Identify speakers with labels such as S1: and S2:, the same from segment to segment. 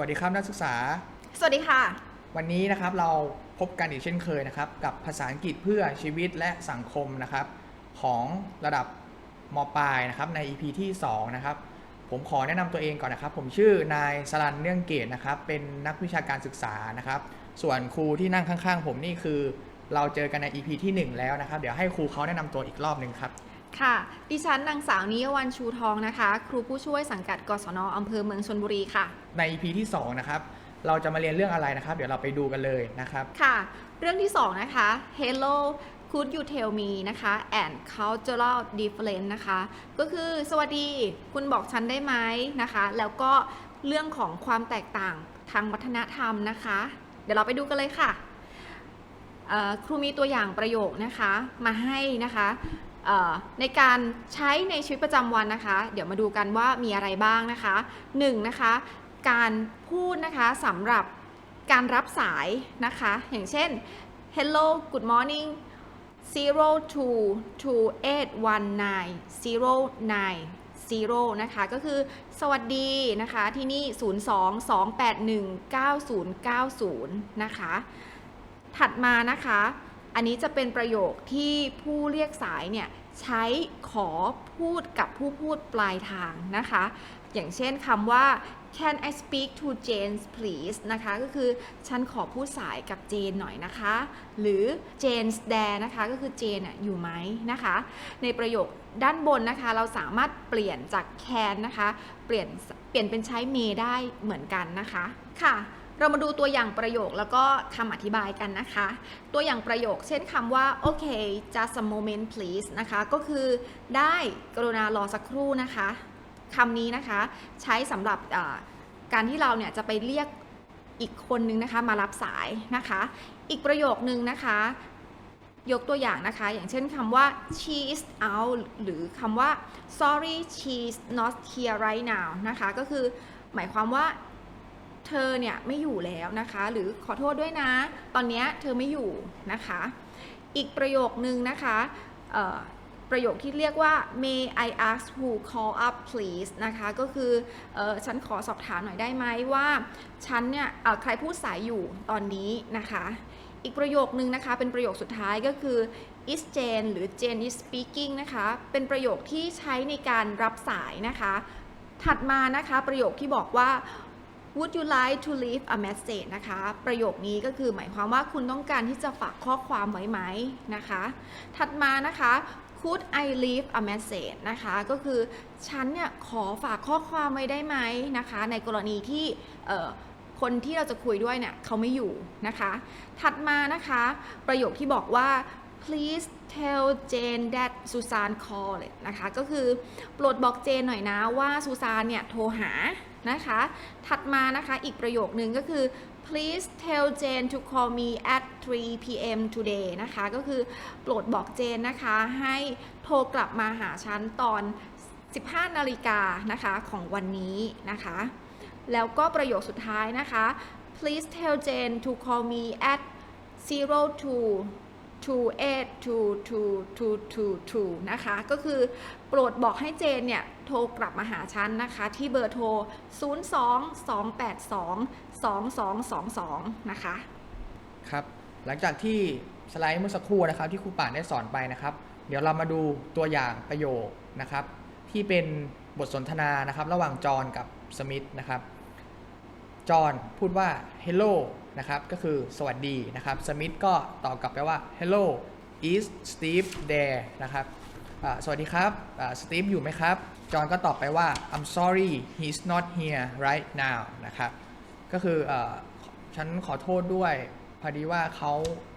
S1: วัสดีครับนักศึกษา
S2: สวัสดีค่ะ
S1: วันนี้นะครับเราพบกันอีกเช่นเคยนะครับ กับภาษาอังกฤษเพื่อชีวิตและสังคมนะครับ ของระดับมปลายนะครับใน EP ที่2นะครับผมขอแนะนำตัวเองก่อนนะครับ ผมชื่อนายสรันเนื่องเกตนะครับ เป็นนักวิชาการศึกษานะครับ ส่วนครูที่นั่งข้างๆ ผมนี่คือ เราเจอกันใน EP ที่ 1 แล้วนะครับ เดี๋ยวให้ครูเขาแนะนำตัวอีกรอบหนึ่งครับ
S2: ค่ะ ดิฉันนางสาวนิยวันชูทองนะคะ ครูผู้ช่วยสังกัดกศนอำเภอเมืองชนบุรีค่ะ
S1: ใน EP ที่ 2 นะครับ เราจะมาเรียนเรื่องอะไรนะครับ เดี๋ยวเราไปดูกันเลยนะครับ
S2: ค่ะ เรื่องที่ 2 นะคะ Hello could you tell me นะคะ and cultural difference นะคะ ก็คือสวัสดีคุณบอกฉันได้ไหมนะคะ แล้วก็เรื่องของความแตกต่างทางวัฒนธรรมนะคะ เดี๋ยวเราไปดูกันเลยค่ะเอ่อครูมีตัวอย่างประโยคนะคะมาให้นะคะเอ่อ ในการใช้ในชีวิตประจำวันนะคะ เดี๋ยวมาดูกันว่ามีอะไรบ้างนะคะหนึ่งนะคะการพูดนะคะสำหรับการรับสายนะคะ อย่างเช่น hello good morning 0 2 2 8 1 9 0 9 0นะคะ ก็คือสวัสดีนะคะ ที่นี่ 02-281-9090 นะคะ ถัดมานะคะ อันนี้จะเป็นประโยคที่ผู้เรียกสายเนี่ยใช้ขอพูดกับผู้พูดปลายทางนะคะ อย่างเช่นคำว่า can I speak to Jane please นะคะ ก็คือฉันขอพูดสายกับเจนหน่อยนะคะ หรือ Jane's there นะคะก็คือเจนอยู่ไหมนะคะ ในประโยคด้านบนนะคะ เราสามารถเปลี่ยนจาก can นะคะ เปลี่ยนเปลี่ยนเป็นใช้ may ได้เหมือนกันนะคะ ค่ะ เรามาดูตัวอย่างประโยคแล้วก็คำอธิบายกันนะคะ ตัวอย่างประโยคเช่นคำว่าโอเค just a moment please นะคะ ก็คือได้กรุณารอสักครู่นะคะคำนี้นะคะใช้สำหรับการที่เราเนี่ยจะไปเรียกอีกคนนึงนะคะมารับสายนะคะ อีกประโยคนึงนะคะ ยกตัวอย่างนะคะ อย่างเช่นคำว่า she is out หรือคำว่า sorry she's not here right now นะคะ ก็คือหมายความว่า เธอเนี่ยไม่อยู่แล้วนะคะ หรือขอโทษด้วยนะ ตอนนี้เธอไม่อยู่นะคะ อีกประโยคนึงนะคะประโยคที่เรียกว่า may I ask who call up please นะคะ ก็คืออฉันขอสอบถามหน่อยได้ไหมว่า ฉันเนี่ยใครพูดสายอยู่ตอนนี้นะคะ อีกประโยคนึงนะคะ เป็นประโยคสุดท้ายก็คือ is Jane หรือ Jane is speaking นะคะ เป็นประโยคที่ใช้ในการรับสายนะคะ ถัดมานะคะประโยคที่บอกว่า Would you like to leave a message นะคะ ประโยคนี้ก็คือหมายความว่าคุณต้องการที่จะฝากข้อความไว้ไหมนะคะ ถัดมานะคะ Could I leave a message นะคะ ก็คือฉันเนี่ยขอฝากข้อความไว้ได้ไหมนะคะ ในกรณีที่เคนที่เราจะคุยด้วยเนี่ยเขาไม่อยู่นะคะ ถัดมานะคะ ประโยคที่บอกว่า please tell Jane that Susan called นะคะ ก็คือโปรดบอกเจนหน่อยนะว่าซูซานเนี่ยโทรหานะคะ ถัดมานะคะอีกประโยคนึงก็คือ please tell Jane to call me at 3 p.m. today นะคะ ก็คือโปรดบอกเจนนะคะให้โทรกลับมาหาฉันตอน 15 นาฬิกานะคะของวันนี้นะคะ แล้วก็ประโยคสุดท้ายนะคะ please tell Jane to call me at 02 282222นะคะ ก็คือโปรดบอกให้เจนเนี่ยโทรกลับมาหาฉันนะคะ ที่เบอร์โทร 02-282-2222 นะคะ
S1: ครับ หลังจากที่สไลด์เมื่อสักครู่นะครับ ที่ครูป่านได้สอนไปนะครับ เดี๋ยวเรามาดูตัวอย่างประโยคนะครับ ที่เป็นบทสนทนานะครับ ระหว่างจอห์นกับสมิธนะครับ จอห์นพูดว่า hello นะครับก็คือสวัสดีนะครับสมิธก็ตอบกลับไปว่า hello is Steve there นะครับสวัสดีครับสตีฟอยู่ไหมครับ จอห์นก็ตอบไปว่า I'm sorry he's not here right now นะครับ ก็คืออฉันขอโทษด้วยพอดีว่าเขา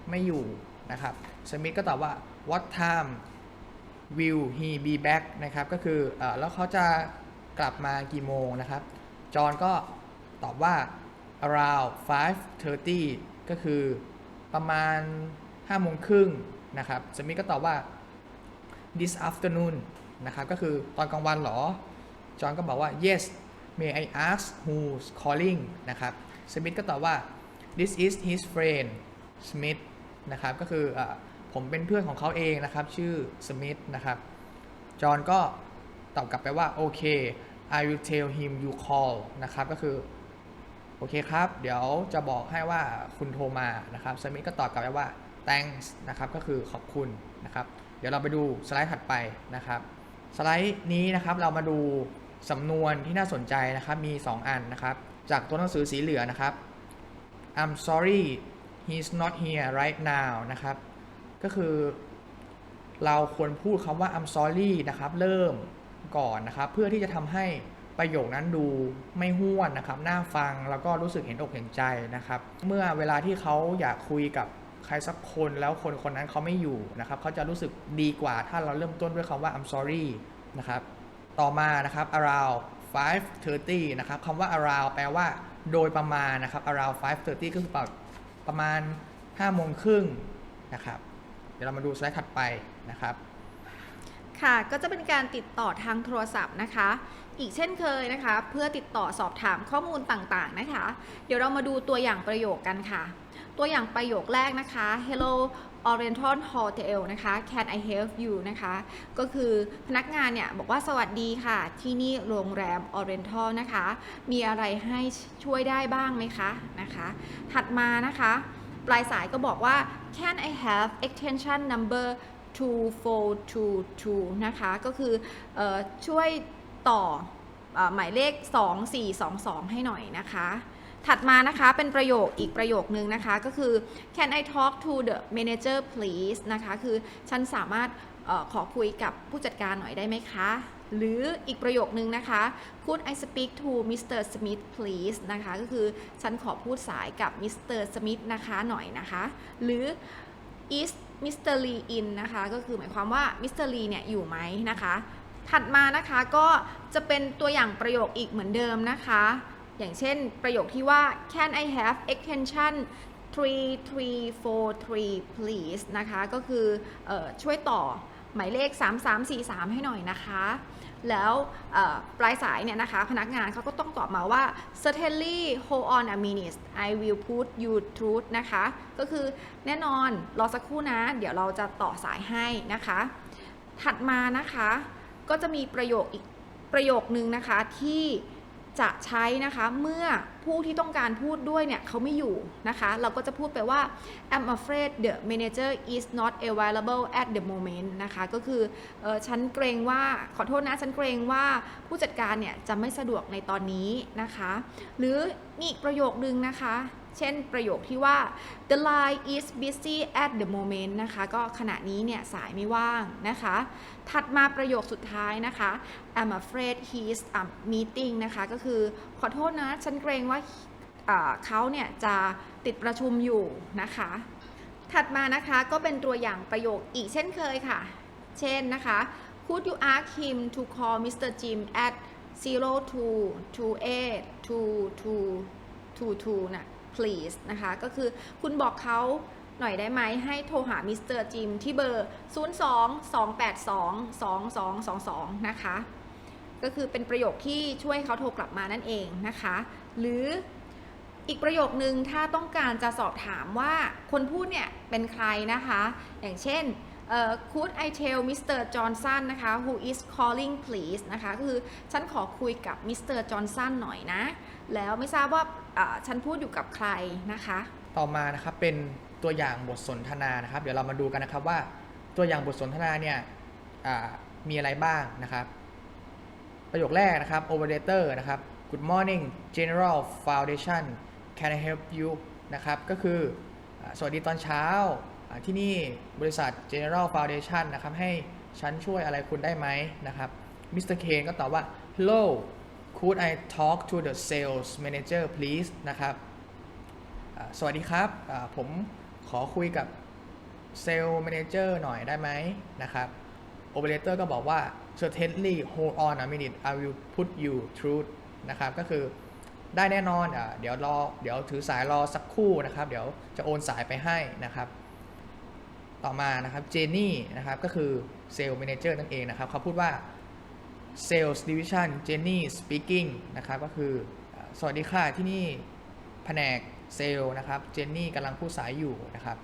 S1: ไม่อยู่นะครับ สมิธก็ตอบว่า what time will he be back นะครับ ก็คืออแล้วเขาจะกลับมากี่โมงนะครับ จอห์นก็ ตอบว่า around 5:30 ก็คือประมาณ5โมงครึ่งนะครับสมิธก็ตอบว่า this afternoon นะครับก็คือตอนกลางวันเหรอ จอห์นก็บอกว่า yes may I ask who's calling นะครับสมิธก็ตอบว่า this is his friend Smith นะครับก็คืออผมเป็นเพื่อนของเขาเองนะครับ ชื่อสมิธนะครับ จอห์นก็ตอบกลับไปว่า โอเค I will tell him you call นะครับ ก็คือ อโอเคครับ เดี๋ยวจะบอกให้ว่าคุณโทรมานะครับสมิธก็ตอบกลับไปว่า thanks นะครับก็คือขอบคุณนะครับ เดี๋ยวเราไปดูสไลด์ถัดไปนะครับ สไลด์นี้นะครับเรามาดูสำนวนที่น่าสนใจนะครับมี 2 อันนะครับ จากตัวหนังสือสีเหลืองนะครับ I'm sorry he's not here right now นะครับ ก็คือเราควรพูดคำว่า I'm sorry นะครับ เริ่มก่อนนะครับ เพื่อที่จะทำให้ ประโยคนั้นดูไม่ห้วนนะครับ น่าฟังแล้วก็รู้สึกเห็นอกเห็นใจนะครับ เมื่อเวลาที่เขาอยากคุยกับใครสักคนแล้วคนคนนั้นเขาไม่อยู่นะครับเขาจะรู้สึกดีกว่าถ้าเราเริ่มต้นด้วยคำว่า I'm sorry นะครับ ต่อมานะครับ around 5:30 นะครับคำว่า around แปลว่าโดยประมาณนะครับ around 5:30 ก็คือประประมาณ5โมงครึ่งนะครับ เดี๋ยวเรามาดูสไลด์ถัดไปนะครับ
S2: ค่ะ ก็จะเป็นการติดต่อทางโทรศัพท์นะคะ อีกเช่นเคยนะคะ เพื่อติดต่อสอบถามข้อมูลต่างๆนะคะ เดี๋ยวเรามาดูตัวอย่างประโยคกันค่ะ ตัวอย่างประโยคแรกนะคะ Hello Oriental Hotel นะคะ Can I help you นะคะ ก็คือพนักงานเนี่ยบอกว่าสวัสดีค่ะ ที่นี่โรงแรม Oriental นะคะ มีอะไรให้ช่วยได้บ้างไหมคะนะคะ ถัดมานะคะ ปลายสายก็บอกว่า Can I have extension number 2422 นะคะ ก็คือออช่วย ต่ออหมายเลข 2422 ให้หน่อยนะคะ ถัดมานะคะเป็นประโยคอีกประโยคนึงนะคะก็คือ Can I talk to the manager please นะคะ คือฉันสามารถออขอคุยกับผู้จัดการหน่อยได้ไหมคะ หรืออีกประโยคนึงนะคะ Could I speak to Mr. Smith please นะคะ ก็คือฉันขอพูดสายกับ Mr. Smith นะคะหน่อยนะคะ หรือ is Mr. Lee in นะคะ ก็คือหมายความว่า Mr. Lee เนี่ยอยู่ไหมนะคะ ถัดมานะคะก็จะเป็นตัวอย่างประโยคอีกเหมือนเดิมนะคะ อย่างเช่นประโยคที่ว่า Can I have extension 3343 please นะคะ ก็คือออช่วยต่อหมายเลข 3343 ให้หน่อยนะคะ แล้วปลายสายเนี่ยนะคะ พนักงานเขาก็ต้องตอบมาว่า certainly hold on a minute I will put you through นะคะ ก็คือแน่นอนรอสักครู่นะ เดี๋ยวเราจะต่อสายให้นะคะ ถัดมานะคะ ก็จะมีประโยคอีกประโยคนึงนะคะที่จะใช้นะคะเมื่อผู้ที่ต้องการพูดด้วยเนี่ยเขาไม่อยู่นะคะ เราก็จะพูดไปว่า I'm afraid the manager is not available at the moment นะคะก็คือออฉันเกรงว่าขอโทษนะฉันเกรงว่าผู้จัดการเนี่ยจะไม่สะดวกในตอนนี้นะคะ หรือมีอีกประโยคนึงนะคะ เช่นประโยคที่ว่า the line is busy at the moment นะคะ ก็ขณะนี้เนี่ยสายไม่ว่างนะคะ ถัดมาประโยคสุดท้ายนะคะ I'm afraid he's meeting นะคะ ก็คือขอโทษนะ ฉันเกรงว่าอ่าเขาเนี่ยจะติดประชุมอยู่นะคะ ถัดมานะคะก็เป็นตัวอย่างประโยคอีกเช่นเคยค่ะ เช่นนะคะ Could you ask him to call Mr. Jim at 02282222นะ please นะคะ ก็คือคุณบอกเขาหน่อยได้ไหมให้โทรหามิสเตอร์จิมที่เบอร์ 02-282-2222 นะคะ ก็คือเป็นประโยคที่ช่วยเขาโทรกลับมานั่นเองนะคะ หรืออีกประโยคนึงถ้าต้องการจะสอบถามว่าคนพูดเนี่ยเป็นใครนะคะ อย่างเช่น could I tell Mr. Johnson นะคะ who is calling please นะคะก็คือฉันขอคุยกับ Mr. Johnson หน่อยนะ แล้วไม่ทราบว่าฉันพูดอยู่กับใครนะคะ
S1: ต่อมานะครับเป็นตัวอย่างบทสนทนานะครับ เดี๋ยวเรามาดูกันนะครับว่าตัวอย่างบทสนทนาเนี่ยมีอะไรบ้างนะครับ ประโยคแรกนะครับ operator นะครับ good morning general foundation can I help you นะครับก็คือสวัสดีตอนเช้า ที่นี่บริษัท general foundation นะครับให้ฉันช่วยอะไรคุณได้ไหมนะครับ Mr. Kane ก็ตอบว่า hello could I talk to the sales manager please นะครับสวัสดีครับผมขอคุยกับเซลล์แมเนเจอร์หน่อยได้ไหมนะครับโอเปอเรเตอร์ก็บอกว่า certainly hold on a minute I will put you through นะครับก็คือได้แน่นอนอเดี๋ยวรอเดี๋ยวถือสายรอสักครู่นะครับ เดี๋ยวจะโอนสายไปให้นะครับ ต่อมานะครับเจนนี่นะครับก็คือเซลล์แมเนเจอร์นั่นเองนะครับเขาพูดว่า Sales Division Jenny speaking นะครับก็คือสวัสดีค่ะที่นี่แผนกเซลล์นะครับเจนนี่กำลังพูดสายอยู่นะครับ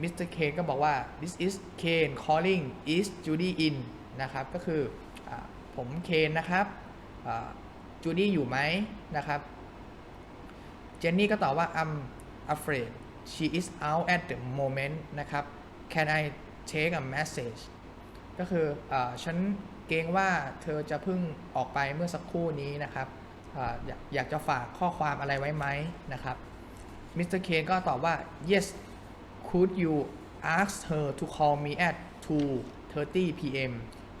S1: มิสเตอร์เคนก็บอกว่า this is Kane calling is Judy in นะครับก็คืออผมเคนนะครับจูดี้อยู่ไหมนะครับเจนนี่ก็ตอบว่า I'm afraid she is out at the moment นะครับ can I take a message ก็คืออฉันเกรงว่าเธอจะเพิ่งออกไปเมื่อสักครู่นี้นะครับออยากอยากจะฝากข้อความอะไรไว้ไหมนะครับมิสเตอร์เคนก็ตอบว่า yes could you ask her to call me at 2:30 p.m.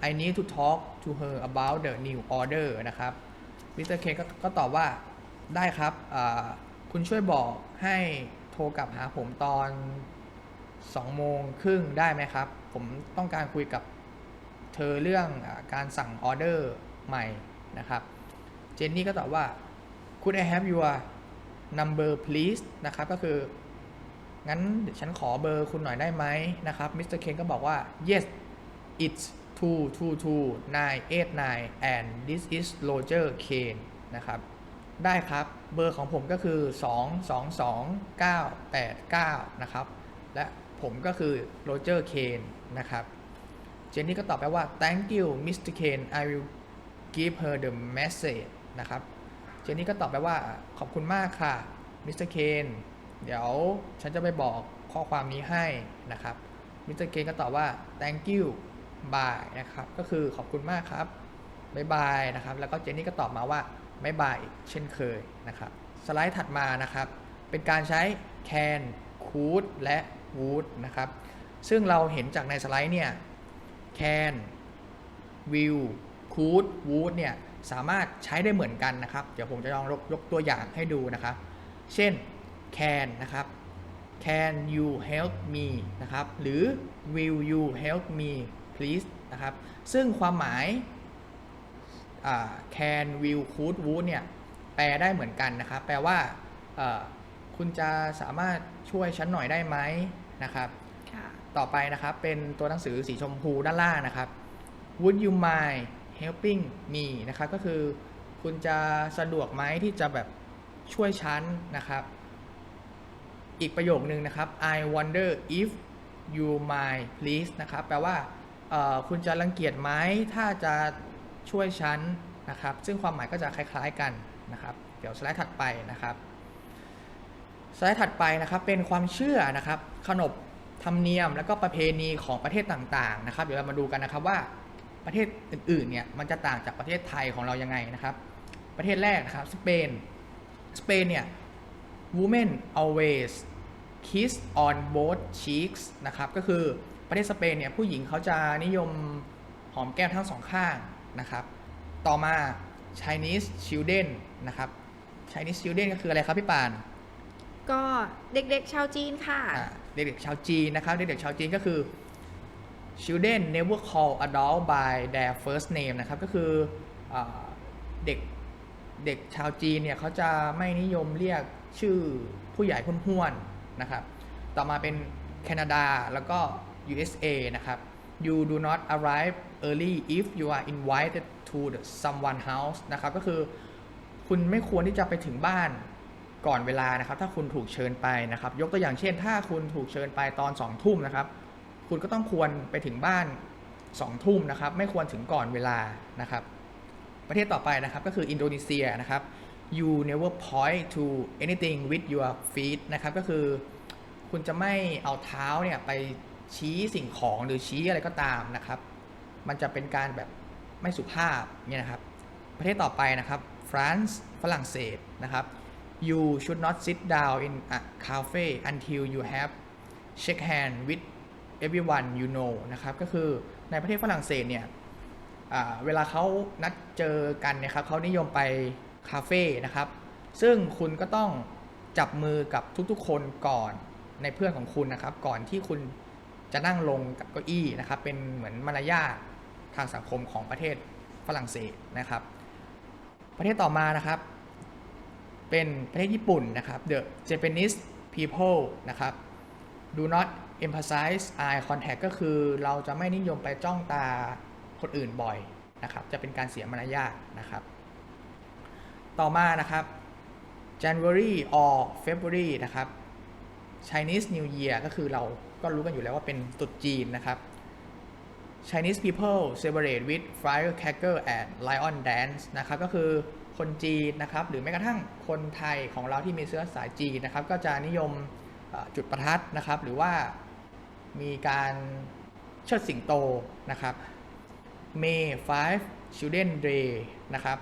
S1: I need to talk to her about the new order นะครับมิสเตอร์เคนก็ตอบว่าได้ครับ คุณช่วยบอกให้โทรกลับหาผมตอน 2โมงครึ่งได้ไหมครับ ผมต้องการคุยกับเธอเรื่องอการสั่งออเดอร์ใหม่นะครับ เจนนี่ก็ตอบว่า could I have your number please นะครับ ก็คือ งั้นเดี๋ยวฉันขอเบอร์คุณหน่อยได้ไหมนะครับ มิสเตอร์เคนก็บอกว่า yes it's 222989 and this is Roger Kane นะครับ ได้ครับ เบอร์ของผมก็คือ 222989 นะครับ และ ผมก็คือโรเจอร์เคนนะครับ เจนนี่ก็ตอบไปว่า thank you Mr. Kane I will give her the message นะครับ เจนนี่ก็ตอบไปว่าขอบคุณมากค่ะมิสเตอร์เคนเดี๋ยวฉันจะไปบอกข้อความนี้ให้นะครับมิสเตอร์เคนก็ตอบว่า thank you bye นะครับ ก็คือขอบคุณมากครับบายบายนะครับ แล้วก็เจนนี่ก็ตอบมาว่าบายบายเช่นเคยนะครับ สไลด์ถัดมานะครับ เป็นการใช้ can could และ would นะครับ ซึ่งเราเห็นจากในสไลด์เนี่ย can will could Wood เนี่ย สามารถใช้ได้เหมือนกันนะครับ เดี๋ยวผมจะลองยกตัวอย่างให้ดูนะครับ เช่น can นะครับ can you help me นะครับ หรือ will you help me please นะครับ ซึ่งความหมายา can will could would เนี่ย แปลได้เหมือนกันนะครับ แปลว่าคุณจะสามารถ ช่วยฉันหน่อยได้ไหมนะครับ
S2: ค่ะ
S1: ต่อไปนะครับเป็นตัวหนังสือสีชมพูด้านล่างนะครับ Would you mind helping me นะครับก็คือคุณจะสะดวกไหมที่จะแบบช่วยฉันนะครับ อีกประโยคนึงนะครับ I wonder if you mind please นะครับแปลว่าเอ่อคุณจะรังเกียจไหมถ้าจะช่วยฉันนะครับ ซึ่งความหมายก็จะคล้ายๆกันนะครับ เดี๋ยวสไลด์ถัดไปนะครับ สไลด์ถัดไปนะครับเป็นความเชื่อนะครับขนบธรรมเนียมและก็ประเพณีของประเทศต่างๆนะครับ เดี๋ยวเรามาดูกันนะครับว่าประเทศอื่นๆเนี่ยมันจะต่างจากประเทศไทยของเรายังไงนะครับ ประเทศแรกนะครับสเปนสเปนเนี่ย women always kiss on both cheeks นะครับก็คือประเทศสเปนเนี่ยผู้หญิงเขาจะนิยมหอมแก้มทั้งสองข้างนะครับ ต่อมา Chinese children นะครับ Chinese children ก็คืออะไรครับพี่ปาน
S2: ก็เด็กๆชาวจีนค่ะ
S1: เด็กๆชาวจีนนะครับ เด็กๆชาวจีนก็คือ children never call adult by their first name นะครับ ก็คืออเด็กเด็กชาวจีนเนี่ยเขาจะไม่นิยมเรียกชื่อผู้ใหญ่ห้วนๆนะครับ ต่อมาเป็นแคนาดาแล้วก็ USA นะครับ you do not arrive early if you are invited to the someone house นะครับ ก็คือคุณไม่ควรที่จะไปถึงบ้าน ก่อนเวลานะครับ ถ้าคุณถูกเชิญไปนะครับ ยกตัวอย่างเช่น ถ้าคุณถูกเชิญไปตอน2ทุ่มนะครับ คุณก็ต้องควรไปถึงบ้าน2ทุ่มนะครับ ไม่ควรถึงก่อนเวลานะครับ ประเทศต่อไปนะครับก็คืออินโดนีเซียนะครับ you never point to anything with your feet นะครับ ก็คือ คุณจะไม่เอาเท้าเนี่ยไปชี้สิ่งของหรือชี้อะไรก็ตามนะครับ มันจะเป็นการแบบไม่สุภาพเนี่ยนะครับ ประเทศต่อไปนะครับฟรานซ์ฝรั่งเศสนะครับ you should not sit down in a cafe until you have shake hand with everyone you know นะครับ ก็คือในประเทศฝรั่งเศสเนี่ยเวลาเขานัดเจอกันนี่ยครับเขานิยมไปคาเฟ่นะครับ ซึ่งคุณก็ต้องจับมือกับทุกๆคนก่อนในเพื่อนของคุณนะครับ ก่อนที่คุณจะนั่งลงกับเก้าอี้นะครับ เป็นเหมือนมารยาททางสังคมของประเทศฝรั่งเศสนะครับ ประเทศต่อมานะครับ เป็นประเทศญี่ปุ่นนะครับ The Japanese people นะครับ do not emphasize eye contact ก็คือเราจะไม่นิยมไปจ้องตาคนอื่นบ่อยนะครับ จะเป็นการเสียมารยาทนะครับ ต่อมานะครับ January or February นะครับ Chinese New Year ก็คือเราก็รู้กันอยู่แล้วว่าเป็นตุษจีนนะครับ Chinese people celebrate with firecracker and lion dance นะครับก็คือคนจีนนะครับหรือแม้กระทั่งคนไทยของเราที่มีเชื้อสายจีนนะครับก็จะนิยมจุดประทัดนะครับหรือว่ามีการเชิดสิงโตนะครับ May 5 Children Day นะครับ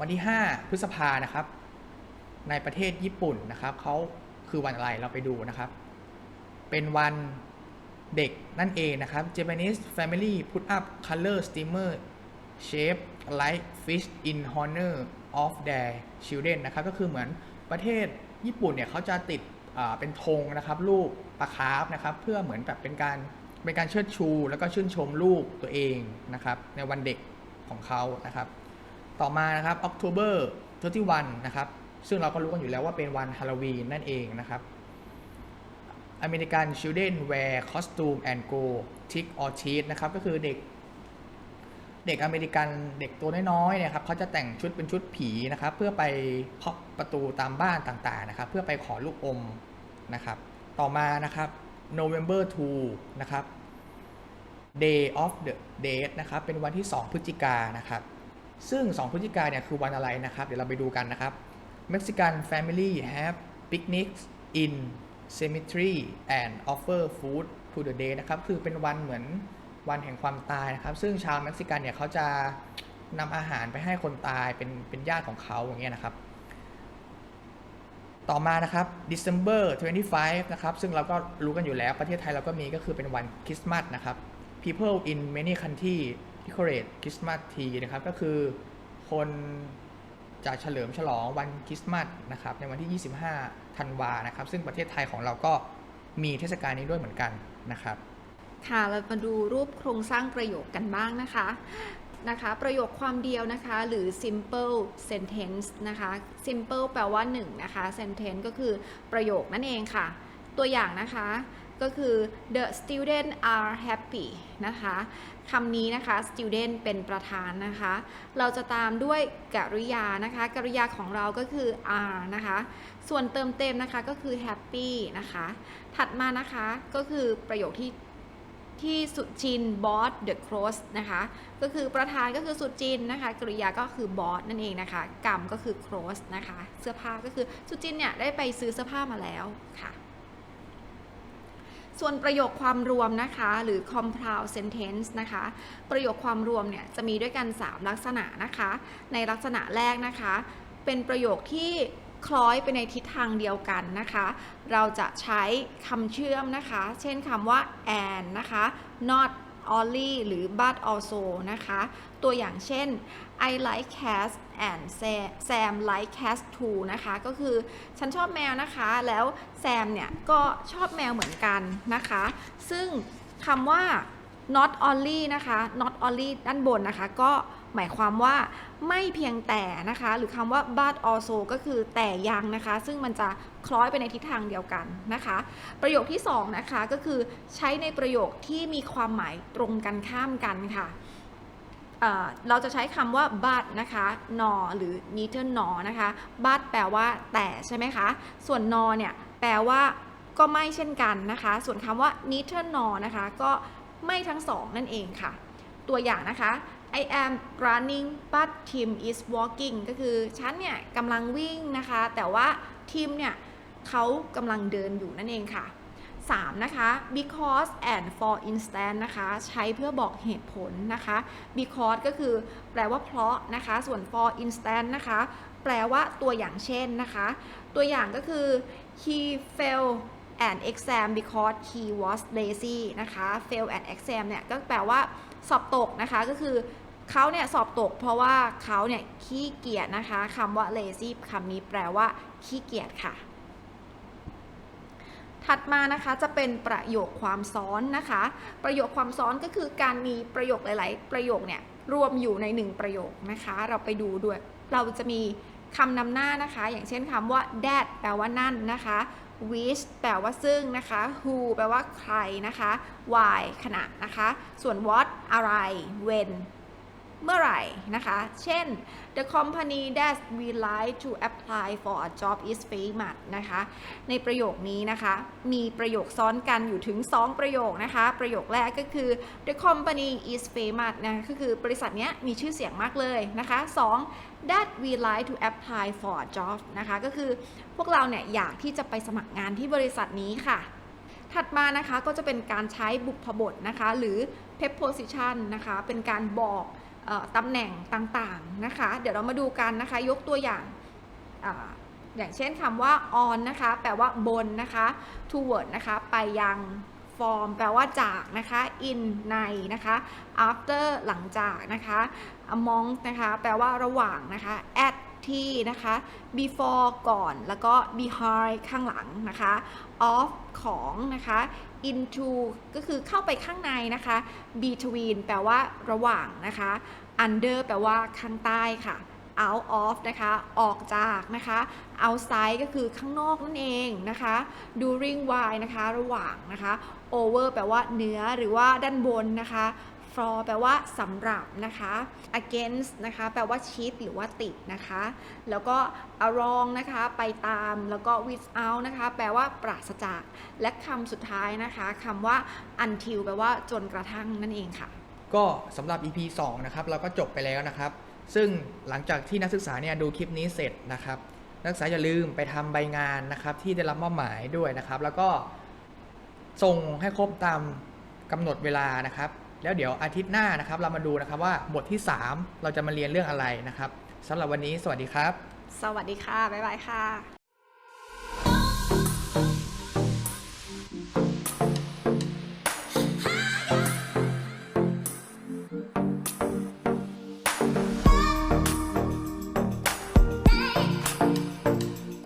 S1: วันที่ 5 พฤษภานะครับ ในประเทศญี่ปุ่นนะครับเขาคือวันอะไรเราไปดูนะครับ เป็นวัน เด็กนั่นเองนะครับ Japanese family put up color steamer shape like fish in honor of their children นะครับ ก็คือเหมือนประเทศญี่ปุ่นเนี่ยเขาจะติดเป็นธงนะครับรูปปลาคาร์ฟนะครับ เพื่อเหมือนแบบเป็นการเป็นการเชิดชู แล้วก็ชื่นชมลูกตัวเองนะครับ ในวันเด็กของเขานะครับ ต่อมานะครับ October 31 นะครับ ซึ่งเราก็รู้กันอยู่แล้วว่าเป็นวันฮาโลวีนนั่นเองนะครับ อเมริกัน children wear costume and go trick or treat นะครับก็คือเด็กเด็กอเมริกันเด็กตัวน้อยๆเนี่ยครับเขาจะแต่งชุดเป็นชุดผีนะครับ เพื่อไปเคาะประตูตามบ้านต่างๆนะครับ เพื่อไปขอลูกอมนะครับ ต่อมานะครับ November 2นะครับ Day of the Dead นะครับ เป็นวันที่ 2 พฤศจิกานะครับ ซึ่ง 2 พฤศจิกาเนี่ยคือวันอะไรนะครับ เดี๋ยวเราไปดูกันนะครับ Mexican family have picnics in cemetery and offer food to the dead นะครับ คือเป็นวันเหมือนวันแห่งความตายนะครับ ซึ่งชาวเม็กซิกันเนี่ยเขาจะนำอาหารไปให้คนตายเป็นเป็นญาติของเขาอย่างเงี้ยนะครับ ต่อมานะครับ December 25 นะครับ ซึ่งเราก็รู้กันอยู่แล้วประเทศไทยเราก็มีก็คือเป็นวันคริสต์มาสนะครับ People in many country decorate Christmas tree นะครับ ก็คือคนจะเฉลิมฉลองวันคริสต์มาสนะครับในวันที่ 25 ธันวานะครับ ซึ่งประเทศไทยของเราก็มีเทศกาลนี้ด้วยเหมือนกันนะครับ
S2: ค่ะเรามาดูรูปโครงสร้างประโยคกันบ้างนะคะนะคะประโยคความเดียวนะคะหรือ simple sentence นะคะ simple แปลว่า1นะคะ sentence ก็คือประโยคนั่นเองค่ะ ตัวอย่างนะคะ ก็คือ the student are happy นะคะคำนี้นะคะ student เป็นประธานนะคะ เราจะตามด้วยกริยานะคะกริยาของเราก็คือ are นะคะ ส่วนเติมเต็มนะคะก็คือ happy นะคะ ถัดมานะคะก็คือประโยคที่ที่สุจิน bought the clothes นะคะก็คือประธานก็คือสุจินนะคะกริยาก็คือ bought นั่นเองนะคะกรรมก็คือ clothes นะคะเสื้อผ้าก็คือสุจินเนี่ยได้ไปซื้อเสื้อผ้ามาแล้วค่ะ ส่วนประโยคความรวมนะคะ หรือ compound sentence นะคะ ประโยคความรวมเนี่ยจะมีด้วยกัน 3 ลักษณะนะคะ ในลักษณะแรกนะคะ เป็นประโยคที่คล้อยไปในทิศทางเดียวกันนะคะ เราจะใช้คำเชื่อมนะคะ เช่นคำว่า and นะคะ not only หรือ but also นะคะ ตัวอย่างเช่น I like cats and Sa- Sam like cats too นะคะ ก็คือฉันชอบแมวนะคะ แล้วแซมเนี่ยก็ชอบแมวเหมือนกันนะคะ ซึ่งคำว่า not only นะคะ not only ด้านบนนะคะ ก็หมายความว่า ไม่เพียงแต่นะคะ หรือคำว่า but also ก็คือแต่ยังนะคะ ซึ่งมันจะคล้อยไปในทิศทางเดียวกันนะคะ ประโยคที่2นะคะก็คือใช้ในประโยคที่มีความหมายตรงกันข้ามกันค่ะเเราจะใช้คำว่า but นะคะ nor หรือ neither nor นะคะ but แปลว่าแต่ใช่ไหมคะ ส่วน nor เนี่ยแปลว่าก็ไม่เช่นกันนะคะ ส่วนคำว่า neither nor นะคะ ก็ไม่ทั้งสองนั่นเองค่ะ ตัวอย่างนะคะ I am running but Tim is walking ก็คือฉันเนี่ยกำลังวิ่งนะคะ แต่ว่าทีมเนี่ยเขากำลังเดินอยู่นั่นเองค่ะ 3 นะคะ because and for instance นะคะ ใช้เพื่อบอกเหตุผลนะคะ because ก็คือแปลว่าเพราะนะคะ ส่วน for instance นะคะ แปลว่าตัวอย่างเช่นนะคะ ตัวอย่างก็คือ he failed an exam because he was lazy นะคะ fail an exam เนี่ยก็แปลว่า สอบตกนะคะก็คือเขาเนี่ยสอบตกเพราะว่าเขาเนี่ยขี้เกียจนะคะคำว่า lazy คำนี้แปลว่าขี้เกียจค่ะ ถัดมานะคะจะเป็นประโยคความซ้อนนะคะ ประโยคความซ้อนก็คือการมีประโยคหลาย ๆ ประโยคเนี่ยรวมอยู่ในหนึ่งประโยคนะคะ เราไปดูด้วย เราจะมีคำนำหน้านะคะ อย่างเช่นคำว่า that แปลว่านั่นนะคะ which แปลว่าซึ่งนะคะ who แปลว่าใครนะคะ why ขณะนะคะ ส่วน what อะไร when เมื่อไหร่นะคะ เช่น the company that we like to apply for a job is famous นะคะ ในประโยคนี้นะคะ มีประโยคซ้อนกันอยู่ถึง 2 ประโยคนะคะ ประโยคแรกก็คือ the company is famous นะ ก็คือบริษัทนี้มีชื่อเสียงมากเลยนะคะ 2 that we like to apply for a job นะคะ ก็คือพวกเราเนี่ยอยากที่จะไปสมัครงานที่บริษัทนี้ค่ะถัดมานะคะก็จะเป็นการใช้บุพบทนะคะ หรือ preposition นะคะ เป็นการบอก ตำแหน่งต่างๆนะคะ เดี๋ยวเรามาดูกันนะคะยกตัวอย่างออย่างเช่นคำว่า on นะคะ แปลว่าบนนะคะ toward นะคะ ไปยัง from แปลว่าจากนะคะ in ในนะคะ after หลังจากนะคะ among นะคะ แปลว่าระหว่างนะคะ at ที่นะคะ before ก่อน แล้วก็ behind ข้างหลังนะคะ of ของนะคะ into ก็คือเข้าไปข้างในนะคะ between แปลว่าระหว่างนะคะ under แปลว่าข้างใต้ค่ะ out of นะคะ ออกจากนะคะ outside ก็คือข้างนอกนั่นเองนะคะ during while นะคะ ระหว่างนะคะ over แปลว่าเหนือหรือว่าด้านบนนะคะ for แปลว่าสำหรับนะคะ against นะคะ แปลว่าชิดหรือว่าติดนะคะ แล้วก็ along นะคะ ไปตาม แล้วก็ without นะคะ แปลว่าปราศจาก และคำสุดท้ายนะคะคำว่า until แปลว่าจนกระทั่งนั่นเองค่ะ
S1: ก็สำหรับ EP 2 นะครับ เราก็จบไปแล้วนะครับ ซึ่งหลังจากที่นักศึกษาเนี่ยดูคลิปนี้เสร็จนะครับ นักศึกษาอย่าลืมไปทำใบงานนะครับ ที่ได้รับมอบหมายด้วยนะครับ แล้วก็ส่งให้ครบตามกำหนดเวลานะครับ แล้วเดี๋ยวอาทิตย์หน้านะครับเรามาดูนะครับว่าบทที่ 3 เราจะมาเรียนเรื่องอะไรนะครับสำหรับวันนี้สวัสดีครับ
S2: สวัสดีค่ะ บ๊ายบายค่ะ